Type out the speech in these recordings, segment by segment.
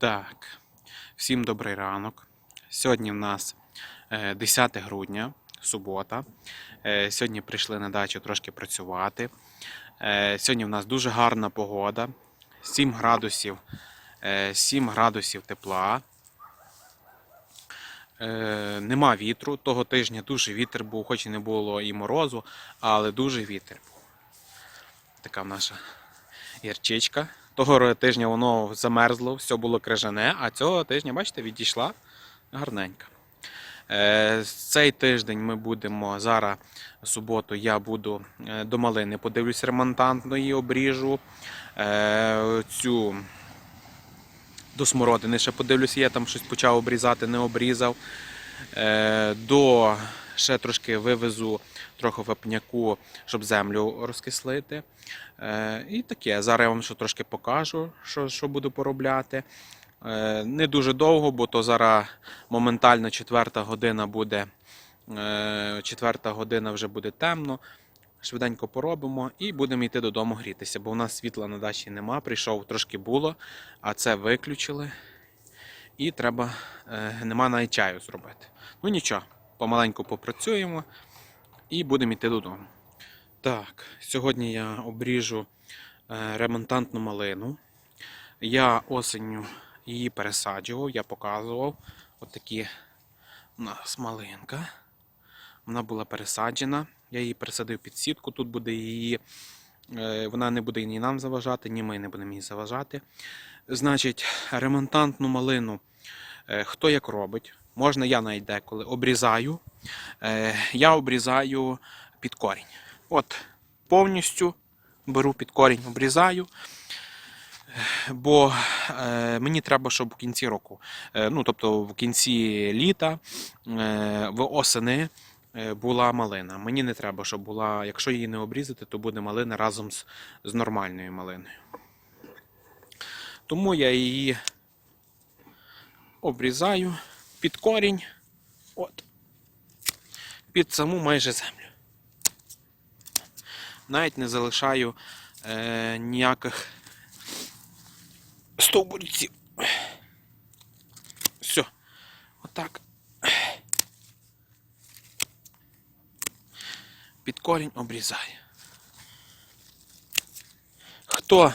Так, всім добрий ранок. Сьогодні в нас е, 10 грудня, субота. Е, Сьогодні прийшли на дачу трошки працювати. Е, Сьогодні в нас дуже гарна погода. 7 градусів, е, 7 градусів тепла. Е, Нема вітру. Того тижня дуже вітер був, хоч і не було і морозу, але дуже вітер був. Така наша гірчичка. Того тижня воно замерзло, все було крижане, а цього тижня, бачите, відійшла гарненька. Е, цей тиждень ми будемо зараз, суботу, я буду е, до малини, подивлюсь ремонтантної, обріжу. Е, цю до смородини ще подивлюся, я там щось почав обрізати, не обрізав. До ще трошки вивезу трохи вапняку, щоб землю розкислити. Е, і таке. Зараз я вам ще трошки покажу, що, що буду поробляти. Е, не дуже довго, бо то зараз моментально четверта година буде. Е, четверта година вже буде темно. Швиденько поробимо і будемо йти додому грітися, бо у нас світла на дачі нема. Прийшов трошки було, а це виключили. І треба, нема навіть чаю зробити. Ну нічого, помаленьку попрацюємо і будемо йти додому. Так, сьогодні я обріжу е, ремонтантну малину. Я осенню її пересаджував, я показував. Отакі у нас малинка. Вона була пересаджена. Я її пересадив під сітку. Тут буде її. е, Вона не буде ні нам заважати, ні ми не будемо їй заважати. Значить, ремонтантну малину, е, хто як робить, можна я навіть деколи обрізаю. Е, Я обрізаю під корінь. От, повністю беру під корінь, обрізаю. Бо е, мені треба, щоб в кінці року, е, ну тобто в кінці літа, в осени була малина. Мені не треба, щоб була, якщо її не обрізати, то буде малина разом з, з нормальною малиною. Тому я її обрізаю під корінь, от, під саму майже землю. Навіть не залишаю е, ніяких стовбурців. Все. Отак. Під корінь обрізаю. Хто?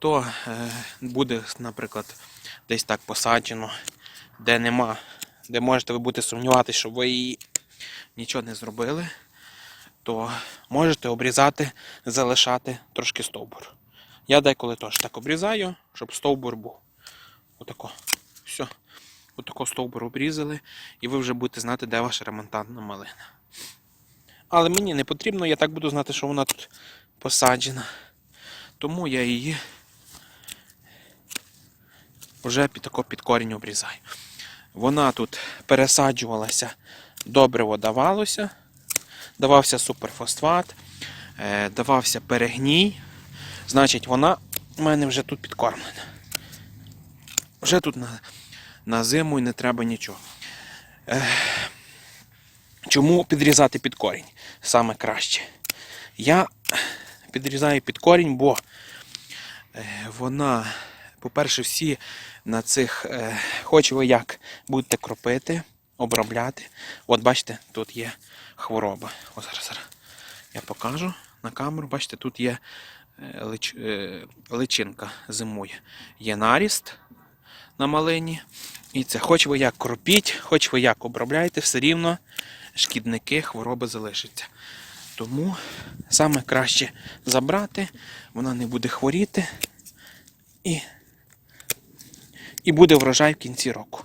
Хто е, буде, наприклад, десь так посаджено, де нема, де можете ви бути сумніватися, що ви її нічого не зробили, то можете обрізати, залишати трошки стовбур. Я деколи теж так обрізаю, щоб стовбур був. Отако. Все. Отако стовбур обрізали, і ви вже будете знати, де ваша ремонтантна малина. Але мені не потрібно, я так буду знати, що вона тут посаджена. Тому я її вже під, тако під корінь обрізаю. Вона тут пересаджувалася, добриво давалося давався суперфосфат, е, давався перегній. Значить, вона в мене вже тут підкормлена. Вже тут на, на зиму і не треба нічого. Е, Чому підрізати під корінь? Саме краще. Я підрізаю під корінь, бо е, вона, по-перше, всі на цих, е, хоч ви як будете кропити, обробляти. От бачите, тут є хвороба. О, зараз, зараз я покажу на камеру. Бачите, тут є е, лич, е, личинка зимує. Є наріст на малині. І це хоч ви як кропіть, хоч ви як обробляєте, все рівно шкідники, хвороби залишаться. Тому саме краще забрати, вона не буде хворіти і, і буде врожай в кінці року.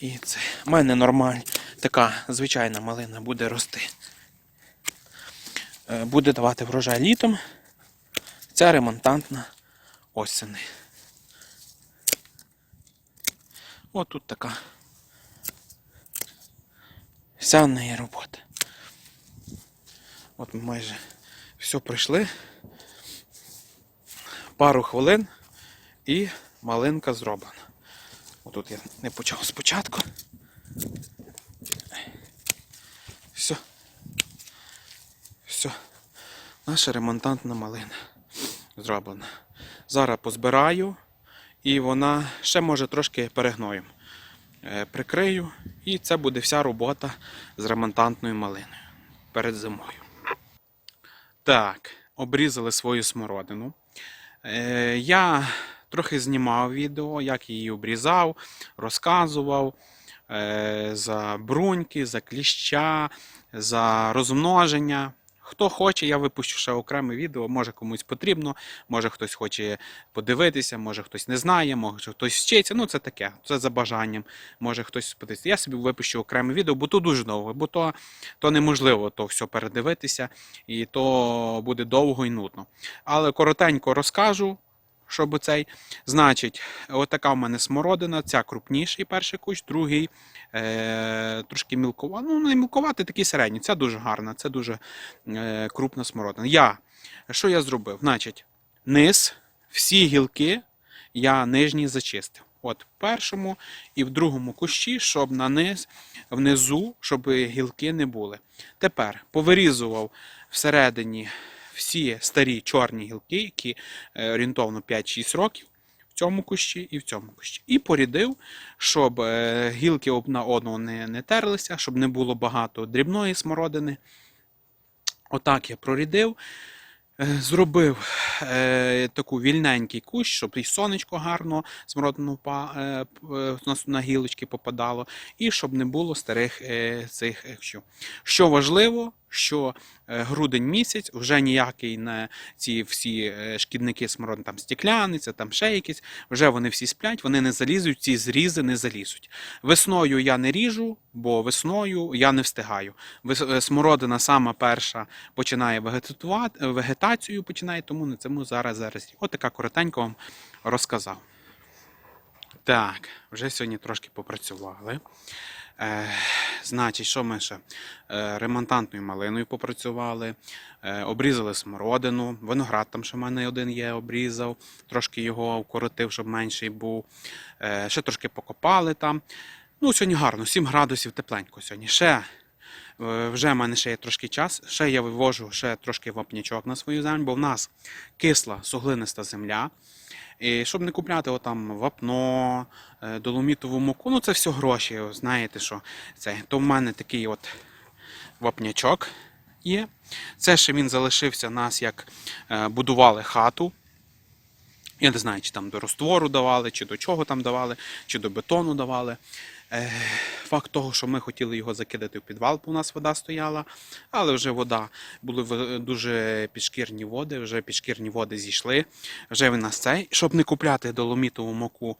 І це в мене нормальна така звичайна малина буде рости. Е, Буде давати врожай літом. Ця ремонтантна осени. Ось тут така. Вся в неї робота. От ми майже все пройшли. Пару хвилин і малинка зроблена. Отут я не почав спочатку. Все. Все. Наша ремонтантна малина зроблена. Зараз позбираю, і вона ще може трошки перегноєм. Е, Прикрию, і це буде вся робота з ремонтантною малиною перед зимою. Так, обрізали свою смородину. Е, Я трохи знімав відео, як її обрізав, розказував е, за бруньки, за кліща, за розмноження. Хто хоче, я випущу ще окреме відео, може комусь потрібно, може хтось хоче подивитися, може хтось не знає, може хтось вчиться. Ну, це таке, це за бажанням. Може хтось подивитися. Я собі випущу окреме відео, бо то дуже довго, бо то, то неможливо то все передивитися, і то буде довго і нудно. Але коротенько розкажу, щоб цей. Значить, отака в мене смородина, ця крупніший перший кущ, другий е, трошки мілкова. Ну, не мілкуватий, такий середній. Це дуже гарна, це дуже е, крупна смородина. Я, що я зробив? Значить, низ, всі гілки я нижні зачистив. От в першому і в другому кущі, щоб на низ, внизу, щоб гілки не були. Тепер повирізував всередині всі старі чорні гілки, які е, орієнтовно 5-6 років в цьому кущі і в цьому кущі. І порідив, щоб е, гілки одна одного не, не терлися, щоб не було багато дрібної смородини. Отак я прорідив. Е, Зробив е, таку вільненький кущ, щоб і сонечко гарно смородину е, на, на гілочки попадало, і щоб не було старих е, цих. Що важливо, що е, грудень місяць вже ніякий не ці всі е, шкідники смородини, там стекляниця, там ще якісь, вже вони всі сплять, вони не залізуть, ці зрізи не залізуть. Весною я не ріжу, бо весною я не встигаю. Е, Смородина сама перша починає вегетацію починає, тому на цьому зараз зараз. От така коротенько вам розказав. Так, вже сьогодні трошки попрацювали. Е, значить, що ми ще? Е, ремонтантною малиною попрацювали, е, обрізали смородину, виноград там ще в мене один є, обрізав, трошки його вкоротив, щоб менший був. Е, ще трошки покопали там. Ну, сьогодні гарно, 7 градусів тепленько сьогодні. Ще вже в мене ще є трошки час. Ще я вивожу ще трошки вапнячок на свою землю, бо в нас кисла суглиниста земля. І щоб не купляти отам вапно, е, доломітову муку, ну це все гроші, знаєте що це. То в мене такий от вапнячок є. Це ще він залишився нас, як е, будували хату. Я не знаю, чи там до розтвору давали, чи до чого там давали, чи до бетону давали. Е, Факт того, що ми хотіли його закидати в підвал, бо у нас вода стояла, але вже вода, були дуже підшкірні води, вже підшкірні води зійшли. Вже він нас цей, щоб не купляти доломітову муку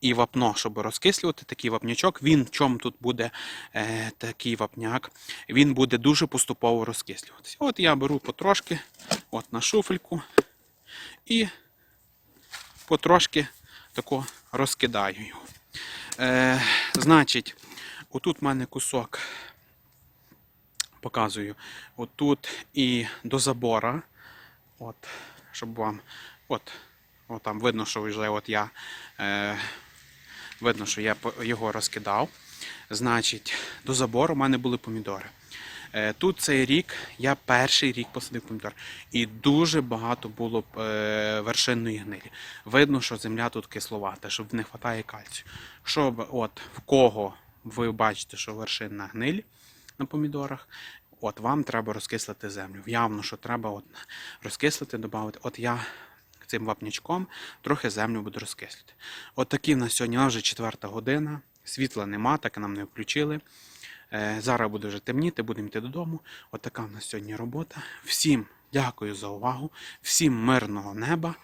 і вапно, щоб розкислювати такий вапнячок. Він в чому тут буде е, такий вапняк, він буде дуже поступово розкислюватися. От я беру потрошки, от на шуфельку і потрошки тако розкидаю його. Е, значить, отут в мене кусок показую. Отут і до забора. От, щоб вам. От, от там видно, що вже от я. Е, видно, що я його розкидав. Значить, до забору в мене були помідори. Е, Тут цей рік я перший рік посадив помідор. І дуже багато було е, вершинної гнилі. Видно, що земля тут кисловата, щоб не вистачає кальцію. Щоб от в кого ви бачите, що вершинна гниль на помідорах, от вам треба розкислити землю. Явно, що треба от розкислити, додати. От я цим вапнячком трохи землю буду розкислити. От такі в нас сьогодні вже четверта година. Світла нема, так нам не включили. Е, Зараз буде вже темніти, будемо йти додому. От така в нас сьогодні робота. Всім дякую за увагу, всім мирного неба